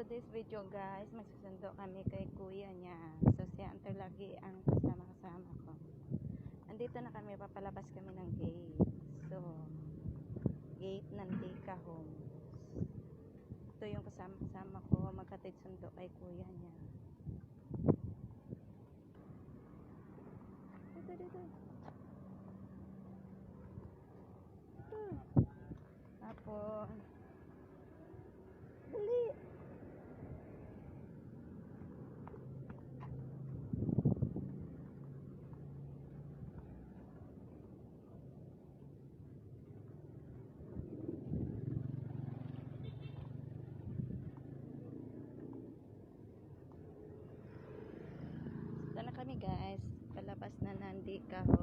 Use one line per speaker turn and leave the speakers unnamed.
today's video guys, magsusundo kami kay kuya niya. So si Hunter lagi ang kasama-kasama ko. Andito na kami, papalabas kami ng gate. So, gate ng Dika Homes. Ito yung kasama-kasama ko, magkatid sundo kay kuya niya. Dito, dito. Hmm. Tapos, Ito na guys. Palabas